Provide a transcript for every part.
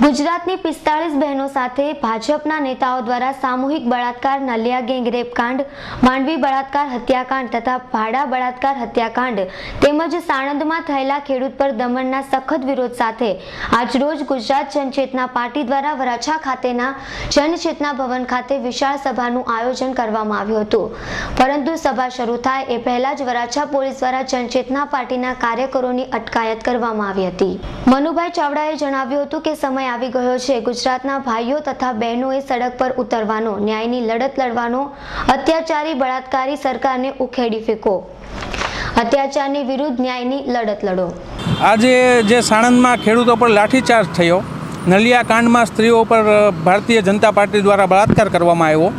ગુજરાતની પિસ્તાળીસ બહેનો સાથે ભાજપના નેતાઓ દ્વારા સામૂહિક બળાત્કાર, નલિયા ગેંગ રેપકાંડ માંડવી બળાત્કાર હત્યાકાંડ તથા ભાડા બળાત્કાર હત્યાકાંડ તેમજ સાણંદમાં થયેલા ખેડૂત પર દમણના સખત વિરોધ સાથે આજરોજ ગુજરાત જનચેતના પાર્ટી દ્વારા વરાછા ખાતેના જનચેતના ભવન ખાતે વિશાળ સભાનું આયોજન કરવામાં આવ્યું હતું. પરંતુ સભા શરૂ થાય એ પહેલા જ વરાછા પોલીસ દ્વારા જનચેતના પાર્ટીના કાર્યકરોની અટકાયત કરવામાં આવી હતી. મનુભાઈ ચાવડાએ જણાવ્યું હતું કે સમય આવી ગયો છે. ગુજરાતના ભાઈઓ તથા બહેનોએ સડક પર ઉતરવાનો ન્યાયની લડત લડવાનો અત્યાચારી બળાત્કારી સરકારને ઉખેડી ફેંકો. અત્યાચારની વિરુદ્ધ ન્યાયની લડત લડો. આજે જે સાણંદમાં ખેડૂતો પર લાઠીચાર્જ થયો નલિયા કાંડમાં સ્ત્રીઓ પર ભારતીય જનતા પાર્ટી દ્વારા બળાત્કાર કરવામાં આવ્યો.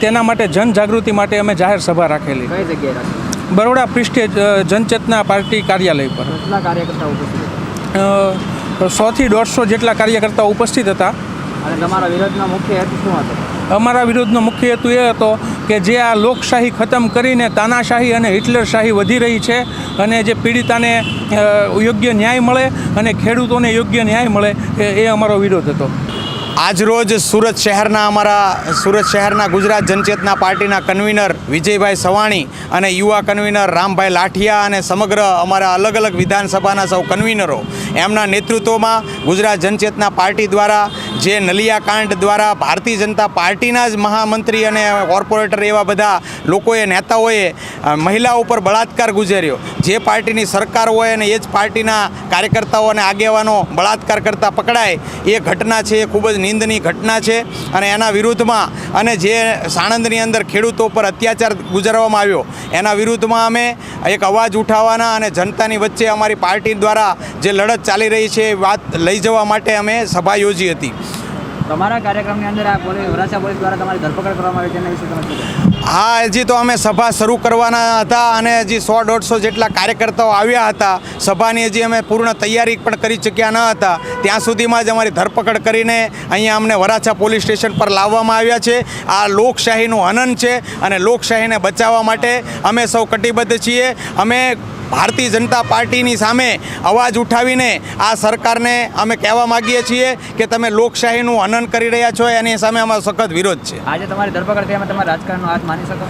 તેના માટે જનજાગૃતિ માટે અમે જાહેર સભા રાખેલી. કઈ જગ્યાએ રાખી? બરોડા પ્રિસ્ટેજ જનચેતના પાર્ટી કાર્યાલય પર. કેટલા સોથી દોઢસો જેટલા કાર્યકર્તાઓ ઉપસ્થિત હતા. અને તમારા વિરોધનો મુખ્ય હેતુ શું હતો? અમારા વિરોધનો મુખ્ય હેતુ એ હતો કે જે આ લોકશાહી ખતમ કરીને તાનાશાહી અને હિટલરશાહી વધી રહી છે અને જે પીડિતાને યોગ્ય ન્યાય મળે અને ખેડૂતોને યોગ્ય ન્યાય મળે એ એ અમારો વિરોધ હતો. આજરોજ સુરત શહેરના અમારા, સુરત શહેરના ગુજરાત જનચેતના પાર્ટીના કન્વીનર વિજયભાઈ સવાણી અને યુવા કન્વીનર રામભાઈ લાઠિયા અને સમગ્ર અમારા અલગ અલગ વિધાનસભાના સૌ કન્વીનરો એમના નેતૃત્વમાં ગુજરાત જનચેતના પાર્ટી દ્વારા જે નલિયાકાંડ દ્વારા ભારતીય જનતા પાર્ટીના જ મહામંત્રી અને કોર્પોરેટર એવા બધા લોકોએ, નેતાઓએ મહિલાઓ મહિલા ઉપર બળાત્કાર ગુજર્યો. જે પાર્ટીની સરકાર હોય અને એ જ પાર્ટીના કાર્યકર્તાઓ અને આગેવાનો બળાત્કાર કરતા પકડાય, એ ઘટના છે એ ખૂબ જ નિંદની ઘટના છે અને એના વિરુદ્ધમાં અને જે સાણંદની અંદર ખેડૂતો પર અત્યાચાર ગુજારવામાં આવ્યો, એના વિરુદ્ધમાં અમે એક અવાજ ઉઠાવવાના અને જનતાની વચ્ચે અમારી પાર્ટી દ્વારા જે લડત ચાલી રહી છે એ વાત લઈ જવા માટે અમે સભા યોજી હતી તમારા કાર્યક્રમની અંદર આ પોલીસ વરાછા પોલીસ દ્વારા તમારી ધરપકડ કરવામાં આવી તેના વિશે તમે? હા હજી તો અમે સભા શરૂ કરવાના હતા અને હજી સો દોઢસો જેટલા કાર્યકર્તાઓ આવ્યા હતા. સભાની હજી અમે પૂર્ણ તૈયારી પણ કરી ચૂક્યા ન હતા. ત્યાં સુધીમાં જ અમારી ધરપકડ કરીને અહીંયા અમને વરાછા પોલીસ સ્ટેશન પર લાવવામાં આવ્યા છે. આ લોકશાહીનું હનન છે અને લોકશાહીને બચાવવા માટે અમે સૌ કટિબદ્ધ છીએ. અમે ભારતીય જનતા પાર્ટીની સામે અવાજ ઉઠાવીને આ સરકારને અમે કહેવા માગીએ છીએ કે તમે લોકશાહીનું હનન કરી રહ્યા છો, એની સામે અમારો સખત વિરોધ છે. આજે તમારી ધરપકડ થઈ તમારા રાજકારણનો હાથ માની શકો?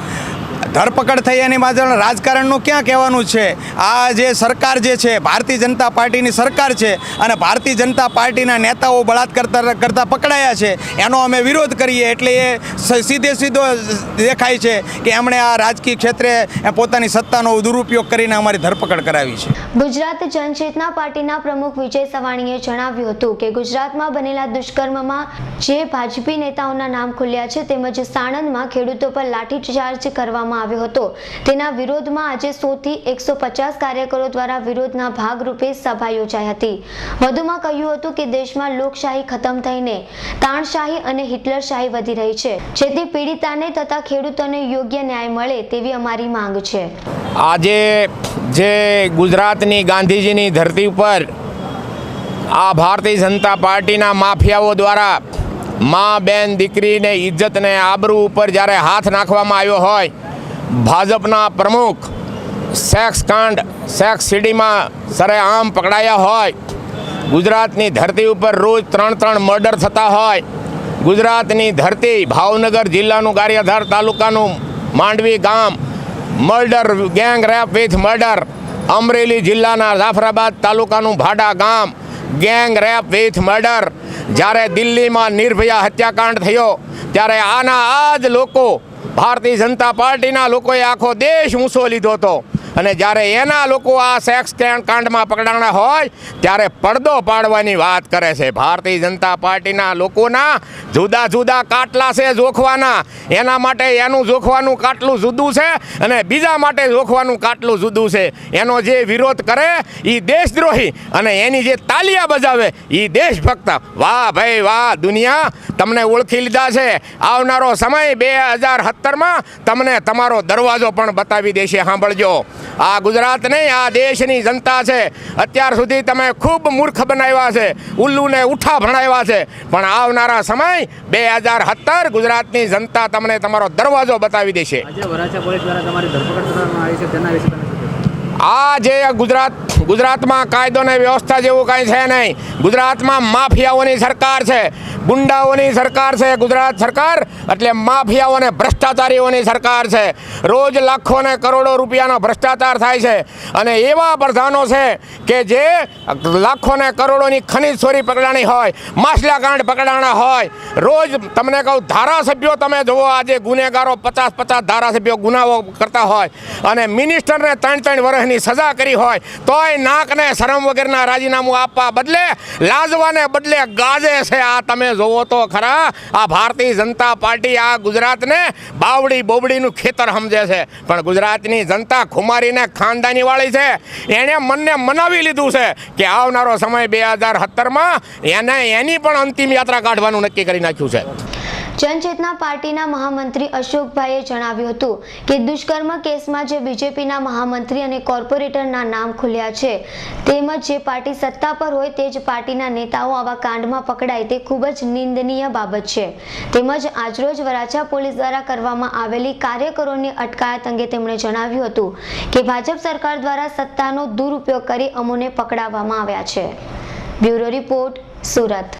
ધરપકડ થઈ એની પાછળ રાજકારણનું ક્યાં કહેવાનું છે? આ જે સરકાર જે છે, ભારતીય જનતા પાર્ટીની સરકાર છે અને ભારતીય જનતા પાર્ટીના નેતાઓ બળાત્કાર કરતા પકડાયા છે, એનો અમે વિરોધ કરીએ એટલે એ સીધે સીધો દેખાય છે કે એમણે આ રાજકીય ક્ષેત્રે પોતાની સત્તાનો દુરુપયોગ કરીને અમારી ધરપકડ કરાવી છે. ગુજરાત જનચેતના પાર્ટીના પ્રમુખ વિજય સવાણીએ જણાવ્યું હતું કે ગુજરાતમાં બનેલા દુષ્કર્મમાં જે ભાજપી નેતાઓના નામ ખુલ્યા છે, તેમજ સાણંદમાં ખેડૂતો પર લાઠીચાર્જ કરવામાં આવ્યો હતો. તેના વિરોધમાં આજે સોથી એકસો પચાસ કાર્યકરો દ્વારા વિરોધના ભાગરૂપે સભા યોજાઈ હતી. વધુમાં કહ્યું હતું કે દેશમાં લોકશાહી ખતમ થઈને તાણશાહી અને હિટલરશાહી વધી રહી છે. જેથી પીડિતાને તથા ખેડૂતોને યોગ્ય ન્યાય મળે તેવી અમારી માંગ છે. આજે જે ગુજરાતની ગાંધીજીની ધરતી ઉપર આ ભારતીય જનતા પાર્ટીના માફિયાઓ દ્વારા મા, બેન, દીકરીને ઇજ્જતને આબરૂ ઉપર જ્યારે હાથ નાખવામાં આવ્યો હોય ભાજપના પ્રમુખ સેક્સ કાંડ, સેક્સ સીડીમાં સરેઆમ પકડાયા હોય. ગુજરાતની ધરતી ઉપર રોજ ત્રણ ત્રણ મર્ડર થતા હોય. ગુજરાતની ધરતી ભાવનગર જિલ્લાનું ગારિયાધાર તાલુકાનું માંડવી ગામ murder, gang rape with murder. Amreli જિલ્લાના જાફરાબાદ તાલુકાનું ભાડા ગામ, ગેંગ રેપ વિથ મર્ડર. જ્યારે દિલ્હીમાં નિર્ભયા હત્યાકાંડ થયો, ત્યારે આના આ જ લોકો ભારતીય જનતા પાર્ટીના લોકોએ આખો દેશ ઊંચો લીધો હતો. અને જ્યારે એના લોકો આ સેક્સ કાંડમાં પકડાણા હોય, ત્યારે પડદો પાડવાની વાત કરે છે. ભારતીય જનતા પાર્ટીના લોકોના જુદા જુદા કાટલા છે જોખવાના. એના માટે એનું જોખવાનું કાટલું જુદું છે અને બીજા માટે જોખવાનું કાટલું જુદું છે. એનો જે વિરોધ કરે એ દેશદ્રોહી. અને એની જે તાલિયા બજાવે એ દેશભક્ત. વાહ ભાઈ વાહ, દુનિયા તમને ઓળખી લીધા છે. આવનારો સમય બે હજાર સત્તરમાં તમને તમારો દરવાજો પણ બતાવી દેશે. સાંભળજો. આ ગુજરાત નહીં આ દેશની જનતા છે. અત્યાર સુધી તમે ખૂબ મૂર્ખ બનાવ્યા છે. ઉલ્લુને ઉઠા ભણાવ્યા છે. પણ આવનારા સમય બે હજાર સત્તર ગુજરાતની જનતા તમને તમારો દરવાજો બતાવી દેશે? આ જે ગુજરાત ગુજરાતમાં કાયદો ને વ્યવસ્થા જેવું કાંઈ છે નહીં. ગુજરાતમાં માફિયાઓની સરકાર છે. ગુંડાઓની સરકાર છે ગુજરાત સરકાર. એટલે માફિયાઓ અને ભ્રષ્ટાચારીઓની સરકાર છે. રોજ લાખો ને કરોડો રૂપિયાનો ભ્રષ્ટાચાર થાય છે. અને એવા પ્રધાનો છે કે જે લાખો ને કરોડોની ખનીજ ચોરી પકડાણી હોય, માછલા કાંડ પકડાણા હોય. રોજ તમને કહું, ધારાસભ્યો તમે જુઓ આજે ગુનેગારો પચાસ પચાસ ધારાસભ્યો ગુનાઓ કરતા હોય અને મિનિસ્ટરને ત્રણ ત્રણ વર્ષની સજા કરી હોય, તોય નાકને શરમ વગરના રાજીનામું આપવા બદલે, લાજવાને બદલે ગાજે છે આ તમે જોવો તો ખરા. આ ભારતીય જનતા પાર્ટી આ ગુજરાતને બાવડી બોબડીનું ખેતર સમજે છે. પણ ગુજરાતની જનતા ખુમારીને ખાનદાનીવાળી છે. એણે મનને મનાવી લીધું છે કે આવનારો સમય બે હજાર સત્તરમાં એને એની પણ અંતિમ યાત્રા કાઢવાનું નક્કી કરી નાખ્યું છે. જનચેતના પાર્ટીના મહામંત્રી અશોકભાઈએ જણાવ્યું હતું કે દુષ્કર્મ કેસમાં જે બીજેપીના મહામંત્રી અને કોર્પોરેટરના નામ ખુલ્યા છે, તેમજ જે પાર્ટી સત્તા પર હોય તે જ પાર્ટીના નેતાઓ આવા કાંડમાં પકડાય તે ખૂબ જ નિંદનીય બાબત છે. તેમજ આજરોજ વરાછા પોલીસ દ્વારા કરવામાં આવેલી કાર્યકરોની અટકાયત અંગે તેમણે જણાવ્યું હતું કે ભાજપ સરકાર દ્વારા સત્તાનો દુરુપયોગ કરી અમોને પકડાવવામાં આવ્યા છે. Bureau report, Surat.